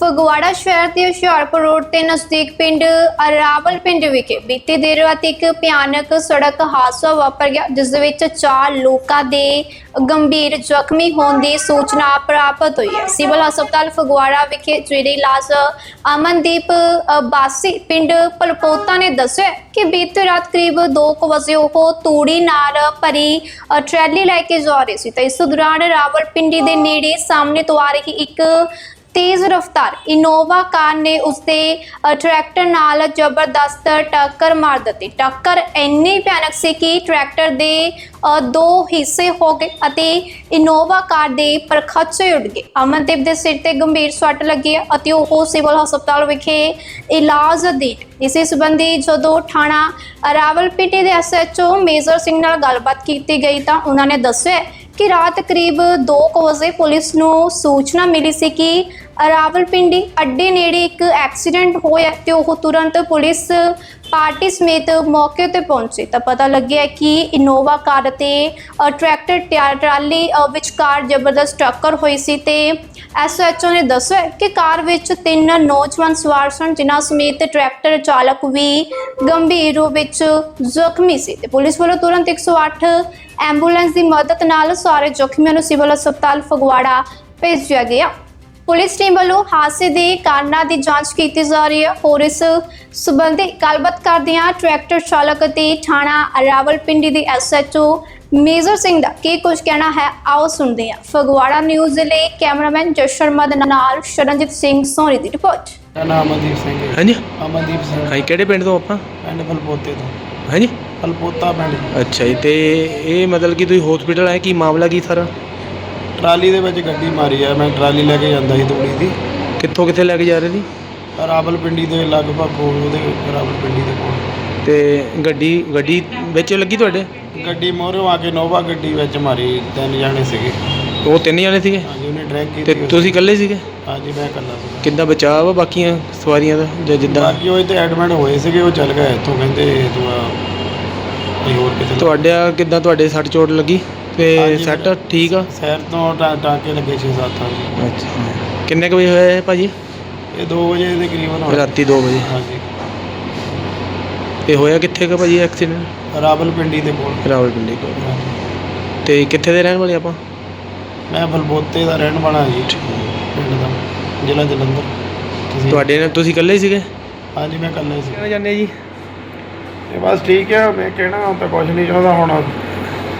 ਫਗਵਾੜਾ ਸ਼ਹਿਰ ਦੇ ਹੁਸ਼ਿਆਰਪੁਰ ਰੋਡ ਤੇ ਨਜ਼ਦੀਕ ਪਿੰਡ ਅਰਾਵਲ ਪਿੰਡ ਵਿਖੇ ਬੀਤੀ ਦੇਰ ਰਾਤ ਇੱਕ ਭਿਆਨਕ ਸੜਕ ਹਾਦਸਾ ਵਾਪਰ ਗਿਆ ਜਿਸ ਦੇ ਵਿੱਚ ਚਾਰ ਲੋਕਾਂ ਦੇ ਗੰਭੀਰ ਜ਼ਖਮੀ ਹੋਣ ਦੀ ਸੂਚਨਾ ਪ੍ਰਾਪਤ ਹੋਈ ਹੈ। ਸਿਵਲ ਹਸਪਤਾਲ ਫਗਵਾੜਾ ਵਿਖੇ ਜਿਹੜੇ ਇਲਾਜ ਅਮਨਦੀਪ ਬਾਸੀ ਪਿੰਡ ਪਲਪੋਤਾ ਨੇ ਦੱਸਿਆ ਕਿ ਬੀਤੀ ਰਾਤ ਕਰੀਬ 2 ਵਜੇ ਉਹ ਤੂੜੀ ਨਾਲ ਭਰੀ ਅ, ਟਰੈਲੀ ਲੈ ਕੇ ਜਾ ਰਹੀ ਸੀ। ਤਾਂ ਇਸ ਦੌਰਾਨ ਰਾਵਲ ਰਾਵਲਪਿੰਡੀ ਦੇ ਨੇੜੇ ਸਾਹਮਣੇ ਤੋਂ ਆ ਰਹੀ ਇੱਕ ਤੇਜ਼ ਰਫ਼ਤਾਰ ਇਨੋਵਾ ਕਾਰ ਨੇ ਉਸਦੇ ਟਰੈਕਟਰ ਨਾਲ ਜ਼ਬਰਦਸਤ ਟੱਕਰ ਮਾਰ ਦਿੱਤੀ। ਟੱਕਰ ਇੰਨੀ ਭਿਆਨਕ ਸੀ ਕਿ ਟਰੈਕਟਰ ਦੇ ਦੋ ਹਿੱਸੇ ਹੋ ਗਏ ਅਤੇ ਇਨੋਵਾ ਕਾਰ ਦੇ ਪਰਖੱਚੇ ਉੱਡ ਗਏ। ਅਮਨਦੀਪ ਦੇ ਸਿਰ ਤੇ ਗੰਭੀਰ ਸੱਟ ਲੱਗੀ ਹੈ ਅਤੇ ਉਹ ਸਿਵਲ ਹਸਪਤਾਲ ਵਿਖੇ ਇਲਾਜ ਅਧੀਨ। ਇਸੇ ਸੰਬੰਧੀ ਜਦੋਂ ਥਾਣਾ ਰਾਵਲਪਿੰਡੀ ਦੇ ਐਸਐਚਓ ਮੇਜਰ ਸਿੰਘ ਨਾਲ ਗੱਲਬਾਤ ਕੀਤੀ ਗਈ ਤਾਂ ਉਹਨਾਂ ਨੇ ਦੱਸਿਆ ਕਿ ਰਾਤ ਕਰੀਬ 2 ਵਜੇ ਪੁਲਿਸ ਨੂੰ ਸੂਚਨਾ ਮਿਲੀ ਸੀ ਕਿ ਰਾਵਲਪਿੰਡੀ ਅੱਡੇ ਨੇੜੇ ਇੱਕ ਐਕਸੀਡੈਂਟ ਹੋਇਆ ਤੇ ਉਹ ਤੁਰੰਤ ਪੁਲਿਸ ਪਾਰਟੀ ਸਮੇਤ ਮੌਕੇ ਤੇ ਪਹੁੰਚੇ। ਤਾਂ ਪਤਾ ਲੱਗਿਆ ਕਿ ਇਨੋਵਾ ਕਾਰ ਤੇ ਟਰੈਕਟਰ ਟਿਆ- ਟਰਾਲੀ ਅ, ਵਿਚਕਾਰ ਜ਼ਬਰਦਸਤ ਟੱਕਰ ਹੋਈ ਸੀ ਤੇ ਐਸਓਐਚਓ ਨੇ ਦੱਸਿਆ ਕਿ ਕਾਰ ਵਿੱਚ ਤਿੰਨ ਨੌਜਵਾਨ ਸਵਾਰ ਸਨ ਜਿਨ੍ਹਾਂ ਸਮੇਤ ਟਰੈਕਟਰ ਚਾਲਕ ਵੀ ਗੰਭੀਰ ਰੂਪ ਵਿੱਚ ਜ਼ਖਮੀ ਸੀ ਤੇ ਪੁਲਿਸ ਵੱਲੋਂ ਤੁਰੰਤ 108 ਐਂਬੂਲੈਂਸ ਦੀ ਮਦਦ ਨਾਲ ਸਾਰੇ ਜ਼ਖਮੀਆਂ ਨੂੰ ਸਿਵਲ ਹਸਪਤਾਲ ਫਗਵਾੜਾ ਭੇਜਿਆ ਗਿਆ। ਪੁਲਿਸ ਟੀਮ ਵੱਲੋਂ ਹਾਦਸੇ ਦੇ ਕਾਰਨਾਂ ਦੀ ਜਾਂਚ ਕੀਤੀ ਜਾ ਰਹੀ ਹੈ। ਹੋਰ ਇਸ ਸਬੰਧੀ ਗੱਲਬਾਤ ਕਰਦਿਆਂ ਟਰੈਕਟਰ ਚਾਲਕ ਅਤੇ ਥਾਣਾ ਰਾਵਲਪਿੰਡੀ ਦੇ ਐਸਐਚਓ ਮੇਜਰ ਸਿੰਘ ਦਾ ਕੀ ਕੁਝ ਕਹਿਣਾ ਹੈ ਆਓ ਸੁਣਦੇ ਹਾਂ। ਫਗਵਾੜਾ ਨਿਊਜ਼ ਲਈ ਕੈਮਰਾਮੈਨ ਜਸ ਸ਼ਰਮਾ ਦੇ ਨਾਲ ਸ਼ਰਨਜੀਤ ਸਿੰਘ ਸੋਨੀ ਦੀ ਰਿਪੋਰਟ। ਮੇਰਾ ਨਾਮ ਅਮਨਦੀਪ ਸਿੰਘ ਹੈ। ਹਾਂਜੀ। ਅਮਨਦੀਪ ਸਿੰਘ। ਹਾਂਜੀ ਕਿਹੜੇ ਪਿੰਡ ਤੋਂ ਆਪਾਂ? ਪਿੰਡ ਫਲਪੋਤੇ ਤੋਂ। ਹਾਂਜੀ। ਫਲਪੋਤਾ ਪਿੰਡ। ਅੱਛਾ ਜੀ ਤੇ ਇਹ ਮਤਲਬ ਕਿ ਤੁਸੀਂ ਹਸਪੀਟਲ ਆਏ ਕੀ ਮਾਮਲਾ ਕੀ ਸਾਰਾ? ਟਰਾਲੀ ਦੇ ਵਿੱਚ ਗੱਡੀ ਮਾਰੀ ਆ ਮੈਂ ਟਰਾਲੀ ਲੈ ਕੇ ਜਾਂਦਾ ਸੀ ਤੂੜੀ ਦੀ। ਕਿੱਥੋਂ ਕਿੱਥੇ ਲੈ ਕੇ ਜਾ ਰਹੇ ਸੀ? ਰਾਵਲਪਿੰਡੀ ਦੇ ਲਗਭਗ ਕੋਲ ਉਹਦੇ ਰਾਵਲਪਿੰਡੀ ਦੇ ਕੋਲ। ਤੇ ਗੱਡੀ ਗੱਡੀ ਵਿੱਚ ਲੱਗੀ ਤੁਹਾਡੇ? ਗੱਡੀ ਮੋਹਰੋਂ ਆ ਕੇ ਨੋਵਾ ਗੱਡੀ ਵਿੱਚ ਮਾਰੀ ਤਿੰਨ ਜਾਣੇ ਸੀਗੇ। ਉਹ ਤਿੰਨ ਜਣੇ ਸੀਗੇ? ਹਾਂਜੀ ਉਹਨੇ ਡਰੈਗ ਤੇ ਕੀਤੀ ਤੁਸੀਂ ਇਕੱਲੇ ਸੀਗੇ? ਹਾਂਜੀ ਮੈਂ ਇਕੱਲਾ ਸੀ। ਕਿੱਦਾਂ ਬਚਾਅ ਵਾ ਬਾਕੀਆਂ ਸਵਾਰੀਆਂ ਦਾ ਜਾਂ ਜਿੱਦਾਂ? ਬਾਕੀ ਉਹ ਇੱਥੇ ਐਡਮਿਟ ਹੋਏ ਸੀਗੇ ਉਹ ਚੱਲ ਗਏ ਇੱਥੋਂ ਕਹਿੰਦੇ ਤੂੰ ਆ ਕੋਈ ਹੋਰ ਕਿਤੇ ਤੁਹਾਡਾ ਕਿੱਦਾਂ ਤੁਹਾਡੇ ਸੱਟ ਚੋਟ ਲੱਗੀ? ਤੇ ਹਾਂਜੀ, ਸੱਟ ਠੀਕ ਆ? ਸ਼ਹਿਰ ਤੋਂ ਟਾ- ਟਾਂਕੇ ਲੱਗੇ 6-7 ਹਾਂਜੀ ਅੱਛਾ। ਕਿੰਨੇ ਕੁ ਵਜੇ ਹੋਇਆ ਇਹ ਭਾਜੀ? ਇਹ 2 ਵਜੇ ਦੇ ਕਰੀਬਨ ਹੋਇਆ। ਰਾਤੀ 2 ਵਜੇ। ਹਾਂਜੀ। ਤੇ ਹੋਇਆ ਕਿੱਥੇ ਕੁ ਭਾਜੀ ਐਕਸੀਡੈਂਟ ਰਾਵਲਪਿੰਡੀ ਦੇ ਕੋਲ। ਰਾਵਲਪਿੰਡੀ ਕੋਲ। ਹਾਂਜੀ। ਤੇ ਕਿੱਥੇ ਦੇ ਰਹਿਣ ਵਾਲੇ ਆਪਾਂ? ਮੈਂ ਫਲਬੋਤੇ ਦਾ ਰਹਿਣ ਵਾਲਾ ਜੀ। ਪਿੰਡ ਦਾ ਜ਼ਿਲ੍ਹਾ ਜਲੰਧਰ। ਤੁਸੀਂ? ਤੁਹਾਡੇ ਨਾਲ ਤੁਸੀਂ ਇਕੱਲੇ ਹੀ ਸੀਗੇ? ਹਾਂਜੀ ਮੈਂ ਇਕੱਲਾ ਹੀ ਸੀ। ਜਾਂਦੇ ਜੀ? ਇਹ ਬਸ ਠੀਕ ਹੈ ਮੈਂ ਕਹਿਣਾ ਤਾਂ ਕੁਝ ਨਹੀਂ ਚਾਹੁੰਦਾ ਹੁਣ।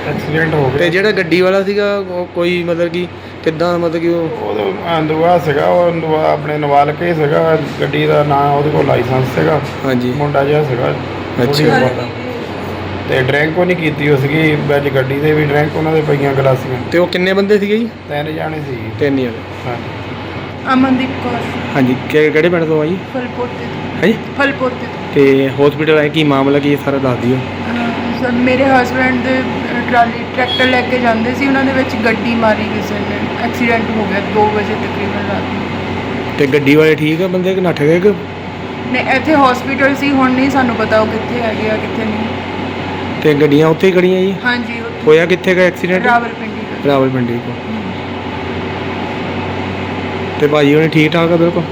ਐਕਸੀਡੈਂਟ ਹੋ ਤੇ ਗਿਆ ਜਿਹੜਾ ਗੱਡੀ ਵਾਲਾ ਸੀਗਾ ਉਹ ਕੋਈ ਮਤਲਬ ਕਿ ਕਿੱਦਾਂ ਮਤਲਬ ਕਿ ਉਹ ਉਹ ਅੰਦੂਆ ਸੀਗਾ ਉਹ ਅੰਦੂਆ ਆਪਣੇ ਨਵਾਲ ਕੇ ਸੀਗਾ ਗੱਡੀ ਦਾ ਨਾਂ ਉਹਦੇ ਕੋਲ ਲਾਇਸੈਂਸ ਸੀਗਾ। ਹਾਂਜੀ। ਮੁੰਡਾ ਜਿਹਾ ਸੀਗਾ ਅੱਛਾ। ਥੋੜ੍ਹੀ ਉਮਰ ਦਾ। ਤੇ ਡਰਿੰਕ ਉਹ ਨਹੀਂ ਕੀਤੀ ਉਹ ਸੀਗੀ ਵਿੱਚ ਗੱਡੀ ਦੇ ਵੀ ਡਰਿੰਕ ਉਹਨਾਂ ਦੇ ਪਈਆਂ ਗਲਾਸੀਆਂ। ਤੇ ਉਹ ਕਿੰਨੇ ਬੰਦੇ ਸੀਗੇ ਜੀ? ਤਿੰਨ ਜਾਣੇ ਸੀ। ਤਿੰਨ ਜਣੇ ਹਾਂਜੀ। ਅਮਨਦੀਪ ਕੌਰ। ਹਾਂਜੀ ਕਿ- ਕਿਹੜੇ ਪਿੰਡ ਤੋਂ ਆ ਜੀ? ਫਲਪੋਤੇ ਤੋਂ। ਹਾਂਜੀ। ਫਲਪੋਤੇ ਤੋਂ। ਤੇ ਹਸਪੀਟਲ ਆਏ ਕੀ ਮਾਮਲਾ ਕੀ ਹੈ ਸਾਰਾ ਦੱਸ ਦਿਓ। ਅਹ ਸਰ ਮੇਰੇ ਹਸਬੰਡ ਦੇ ਟਰਾਲੀ ਟਰੈਕਟਰ ਲੈ ਕੇ ਜਾਂਦੇ ਸੀ ਉਹਨਾਂ ਦੇ ਵਿੱਚ ਗੱਡੀ ਮਾਰੀ ਕਿਸੇ ਨੇ। ਐਕਸੀਡੈਂਟ ਹੋ ਗਿਆ 2 ਵਜੇ ਤਕਰੀਬਨ ਰਾਤ ਨੂੰ। ਤੇ ਗੱਡੀ ਵਾਲੇ ਠੀਕ ਆ ਬੰਦੇ ਕਿ ਨੱਠ ਗਏ ਕਿ? ਨੇ ਇੱਥੇ ਹਸਪੀਟਲ ਸੀ ਹੁਣ ਨਹੀਂ ਸਾਨੂੰ ਪਤਾ ਉਹ ਕਿੱਥੇ ਹੈਗੇ ਆ ਕਿੱਥੇ ਨਹੀਂ। ਤੇ ਗੱਡੀਆਂ ਉੱਥੇ ਹੀ ਖੜੀਆਂ ਜੀ? ਹਾਂਜੀ ਉੱਥੇ। ਹੋਇਆ ਕਿੱਥੇ ਦਾ ਐਕਸੀਡੈਂਟ ਰਾਵਲਪਿੰਡੀ ਦਾ। ਰਾਵਲਪਿੰਡੀ ਕੋ ਤੇ ਭਾਜੀ ਉਹਨੇ ਠੀਕ ਠਾਕ ਆ ਬਿਲਕੁਲ?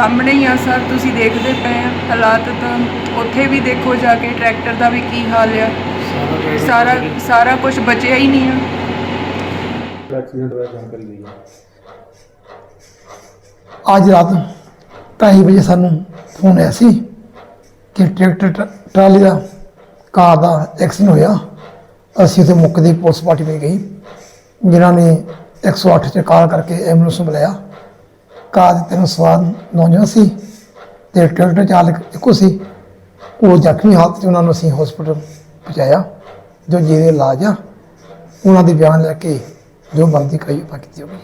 ਸਾਹਮਣੇ ਹੀ ਆ ਸਰ ਤੁਸੀਂ ਦੇਖਦੇ ਪਏ ਆ ਹਾਲਾਤ ਤਾਂ ਉੱਥੇ ਵੀ ਦੇਖੋ ਜਾ ਕੇ ਟਰੈਕਟਰ ਦਾ ਵੀ ਕੀ ਹਾਲ ਆ। ਸਾਰਾ ਸਾਰਾ ਕੁਝ ਬਚਿਆ ਹੀ ਨਹੀਂ ਆ। ਅੱਜ ਰਾਤ 2:30 ਵਜੇ ਸਾਨੂੰ ਫੋਨ ਆਇਆ ਸੀ ਕਿ ਟਰੈਕਟਰ ਟ- ਟਰਾਲੀ ਦਾ ਕਾਰ ਦਾ ਐਕਸੀਡੈਂਟ ਹੋਇਆ। ਅਸੀਂ ਉੱਥੇ ਮੌਕੇ ਦੀ ਪੁਲਿਸ ਪਾਰਟੀ ਵਿੱਚ ਗਈ ਜਿਨ੍ਹਾਂ ਨੇ 108 ਤੇ ਕਾਲ ਕਰਕੇ ਐਂਬੂਲੈਂਸ ਨੂੰ ਬੁਲਾਇਆ। ਕਾਰ ਦੇ ਤਿੰਨ ਸਵਾਰ ਨੌਜਵਾਨ ਸੀ ਤੇ ਟਰੈਕਟਰ ਚਾਲਕ ਇੱਕੋ ਸੀ। ਉਹ ਜ਼ਖਮੀ ਹਾਲਤ 'ਚ ਉਹਨਾਂ ਨੂੰ ਅਸੀਂ ਹਸਪੀਟਲ ਪਹੁੰਚਾਇਆ ਜੋ ਜਿਹਦੇ ਇਲਾਜ ਆ। ਉਹਨਾਂ ਦੇ ਬਿਆਨ ਲੈ ਕੇ ਜੋ ਬਣਦੀ ਕਈ ਕੀਤੀ ਹੋਵੇ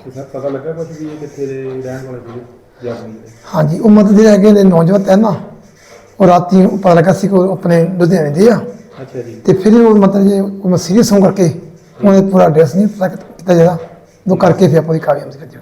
ਹਾਂਜੀ ਉਹ ਮਤਲਬ ਜਿਹੜੇ ਹੈਗੇ ਨੇ ਨੌਜਵਾਨ ਤੈਨ ਨਾ ਉਹ ਰਾਤੀ ਪਤਾ ਲੱਗਾ ਸੀ ਕਿ ਉਹ ਆਪਣੇ ਲੁਧਿਆਣੇ ਦੇ ਆ। ਅੱਛਾ ਜੀ। ਤੇ ਫਿਰ ਉਹ ਮਤਲਬ ਜੇ ਉਹ ਸੀਰੀਅਸ ਹੋਣ ਕਰਕੇ ਉਹਨੇ ਪੂਰਾ ਐਡਰੈਸ ਨਹੀਂ ਪਤਾ ਕੀਤਾ ਜਿਹੜਾ। ਉਹ ਕਰਕੇ ਫਿਰ ਆਪਾਂ ਦੀ ਕਾਰਵਾਈ ਕਰਦੇ